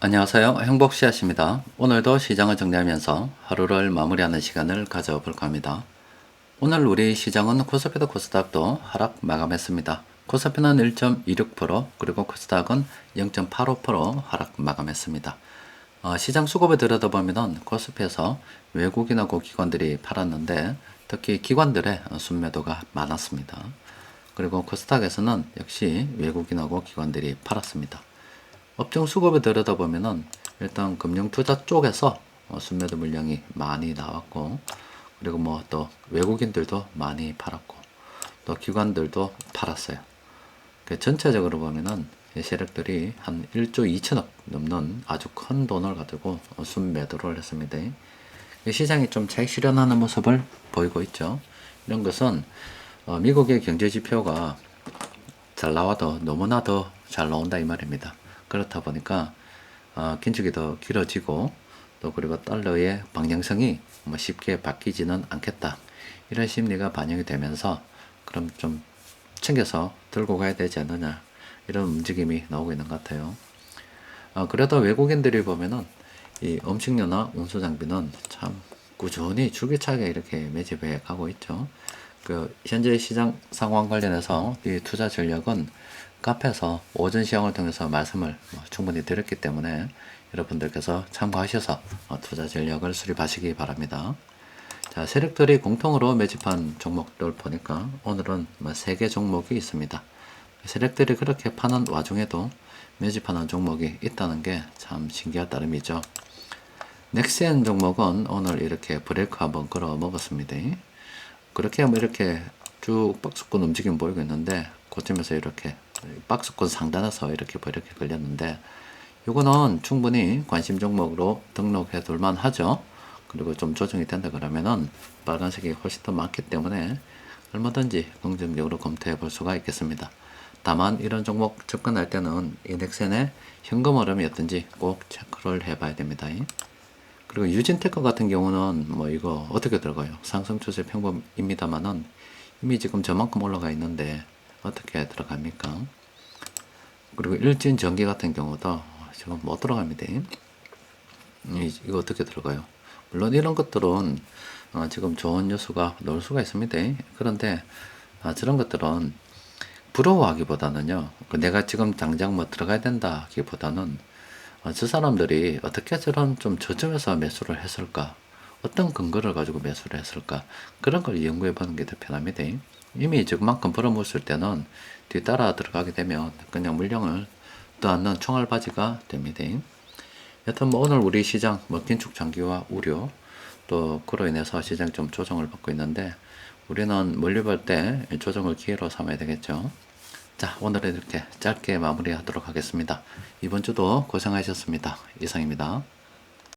안녕하세요. 행복씨앗입니다. 오늘도 시장을 정리하면서 하루를 마무리하는 시간을 가져볼까 합니다. 오늘 우리 시장은 코스피도 코스닥도 하락 마감했습니다. 코스피는 1.26% 그리고 코스닥은 0.85% 하락 마감했습니다. 어, 시장 수급을 들여다보면 코스피에서 외국인하고 기관들이 팔았는데 특히 기관들의 순매도가 많았습니다. 그리고 코스닥에서는 역시 외국인하고 기관들이 팔았습니다. 업종 수급을 들여다보면은 일단 금융투자 쪽에서 어, 순매도 물량이 많이 나왔고 그리고 뭐 또 외국인들도 많이 팔았고 또 기관들도 팔았어요. 그 전체적으로 보면은 이 세력들이 한 1조 2천억 넘는 아주 큰 돈을 가지고 어, 순매도를 했습니다. 이 시장이 좀잘 실현하는 모습을 보이고 있죠. 이런 것은 어, 미국의 경제 지표가 잘 나와도 너무나 더잘 나온다 이 말입니다. 그렇다 보니까 어, 긴축이 더 길어지고 또 그리고 달러의 방향성이 뭐 쉽게 바뀌지는 않겠다. 이런 심리가 반영이 되면서 그럼 좀 챙겨서 들고 가야 되지 않느냐 이런 움직임이 나오고 있는 것 같아요. 어, 그래도 외국인들이 보면은 이 음식료나 운수 장비는 참 꾸준히 줄기차게 이렇게 매집해 가고 있죠. 그 현재 시장 상황 관련해서 이 투자 전략은 카페에서 오전 시황을 통해서 말씀을 뭐 충분히 드렸기 때문에 여러분들께서 참고하셔서 어, 투자 전략을 수립하시기 바랍니다. 자, 세력들이 공통으로 매집한 종목들 보니까 오늘은 뭐세개 종목이 있습니다. 세력들이 그렇게 파는 와중에도 매집하는 종목이 있다는 게 참 신기할 따름이죠. 넥센 종목은 오늘 이렇게 브레이크 한번 걸어 먹었습니다. 그렇게 뭐 이렇게 쭉 박스권 움직임 보이고 있는데 고점에서 이렇게 박스권 상단에서 이렇게 이렇게 걸렸는데 이거는 충분히 관심 종목으로 등록해 둘만 하죠. 그리고 좀 조정이 된다 그러면은 빨간색이 훨씬 더 많기 때문에 얼마든지 긍정적으로 검토해 볼 수가 있겠습니다. 다만 이런 종목 접근할 때는 인덱센의 현금 흐름이 어떤지 꼭 체크를 해 봐야 됩니다. 그리고 유진테크 같은 경우는 뭐 이거 어떻게 들어가요? 상승 추세 평범입니다만은 이미 지금 저만큼 올라가 있는데 어떻게 들어갑니까? 그리고 일진 전기 같은 경우도 지금 못 들어갑니다. 이- 이거 어떻게 들어가요? 물론 이런 것들은 어, 지금 좋은 요소가 넣을 수가 있습니다. 그런데 아, 저런 것들은 부러워하기보다는요. 그 내가 지금 당장 뭐 들어가야 된다기보다는 어, 저 사람들이 어떻게 저런 좀 저점에서 매수를 했을까? 어떤 근거를 가지고 매수를 했을까? 그런 걸 연구해 보는 게 더 편합니다. 이미 저만큼 벌어먹었을 때는 뒤따라 들어가게 되면 그냥 물량을 떠안는 총알바지가 됩니다. 여튼 뭐 오늘 우리 시장 뭐 긴축 장기화 우려 또 그로 인해서 시장 좀 조정을 받고 있는데 우리는 멀리 볼 때 조정을 기회로 삼아야 되겠죠. 자, 오늘은 이렇게 짧게 마무리하도록 하겠습니다. 이번 주도 고생하셨습니다. 이상입니다.